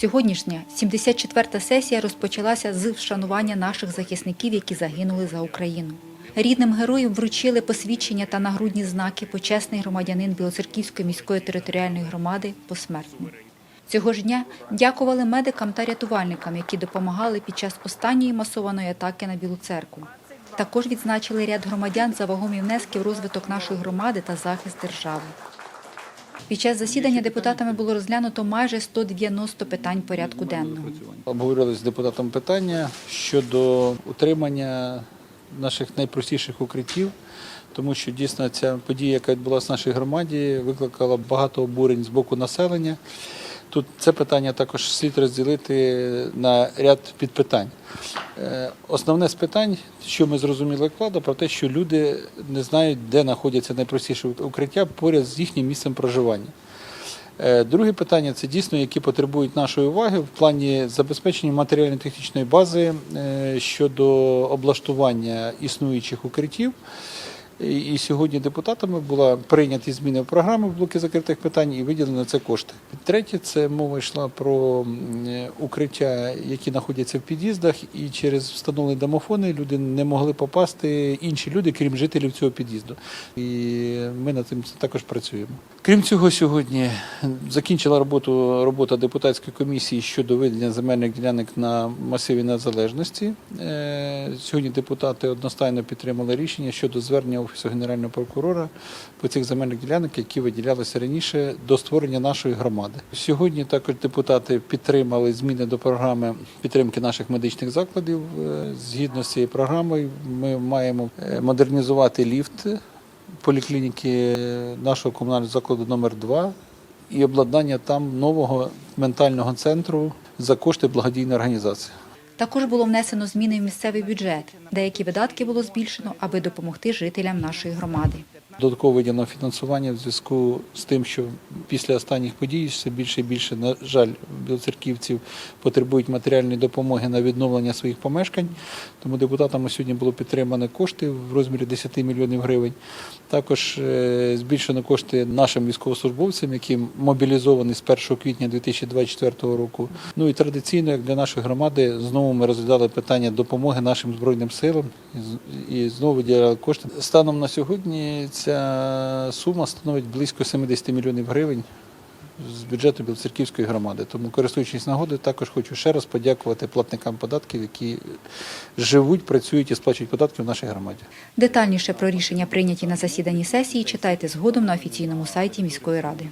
Сьогоднішня 74-та сесія розпочалася з вшанування наших захисників, які загинули за Україну. Рідним героям вручили посвідчення та нагрудні знаки почесний громадянин Білоцерківської міської територіальної громади посмертно. Цього ж дня дякували медикам та рятувальникам, які допомагали під час останньої масованої атаки на Білу церкву. Також відзначили ряд громадян за вагомі внески в розвиток нашої громади та захист держави. Під час засідання депутатами було розглянуто майже 190 питань порядку денного. Обговорили з депутатом питання щодо утримання наших найпростіших укриттів, тому що дійсно ця подія, яка відбулася в нашій громаді, викликала багато обурень з боку населення. Тут це питання також слід розділити на ряд підпитань. Е, Основне з питань, що ми зрозуміли як влада, про те, що люди не знають, де знаходяться найпростіші укриття поряд з їхнім місцем проживання. Е, Друге питання це дійсно, які потребують нашої уваги в плані забезпечення матеріально-технічної бази е, щодо облаштування існуючих укриттів. І сьогодні депутатами була прийняті зміни в програму в блоки закритих питань і виділено це кошти. Третє, це мова йшла про е, укриття, які знаходяться в під'їздах, і через встановлені домофони люди не могли попасти інші люди, крім жителів цього під'їзду. І ми над цим також працюємо. Крім цього, сьогодні закінчила роботу робота депутатської комісії щодо виділення земельних ділянок на масиві незалежності. Е, Сьогодні депутати одностайно підтримали рішення щодо звернення офісу генерального прокурора по цих земельних ділянок, які виділялися раніше до створення нашої громади. Сьогодні також депутати підтримали зміни до програми підтримки наших медичних закладів. Е, Згідно з цією програмою, ми маємо е, модернізувати ліфт поліклініки нашого комунального закладу номер 2 і обладнання там нового ментального центру за кошти благодійної організації. Також було внесено зміни в місцевий бюджет. Деякі видатки було збільшено, аби допомогти жителям нашої громади. Додатково виділено фінансування в зв'язку з тим, що після останніх подій все більше і більше, на жаль, білоцерківців потребують матеріальної допомоги на відновлення своїх помешкань. Тому депутатами сьогодні було підтримано кошти в розмірі 10 мільйонів гривень. Також е, збільшено кошти нашим військовослужбовцям, які мобілізовані з 1 квітня 2024 року. Ну і традиційно, як для нашої громади, знову ми розглядали питання допомоги нашим збройним силам і знову виділяли кошти. Станом на сьогодні ця сума становить близько 70 мільйонів гривень з бюджету Білоцерківської громади. Тому, користуючись нагодою, також хочу ще раз подякувати платникам податків, які живуть, працюють і сплачують податки в нашій громаді. Детальніше про рішення, прийняті на засіданні сесії, читайте згодом на офіційному сайті міської ради.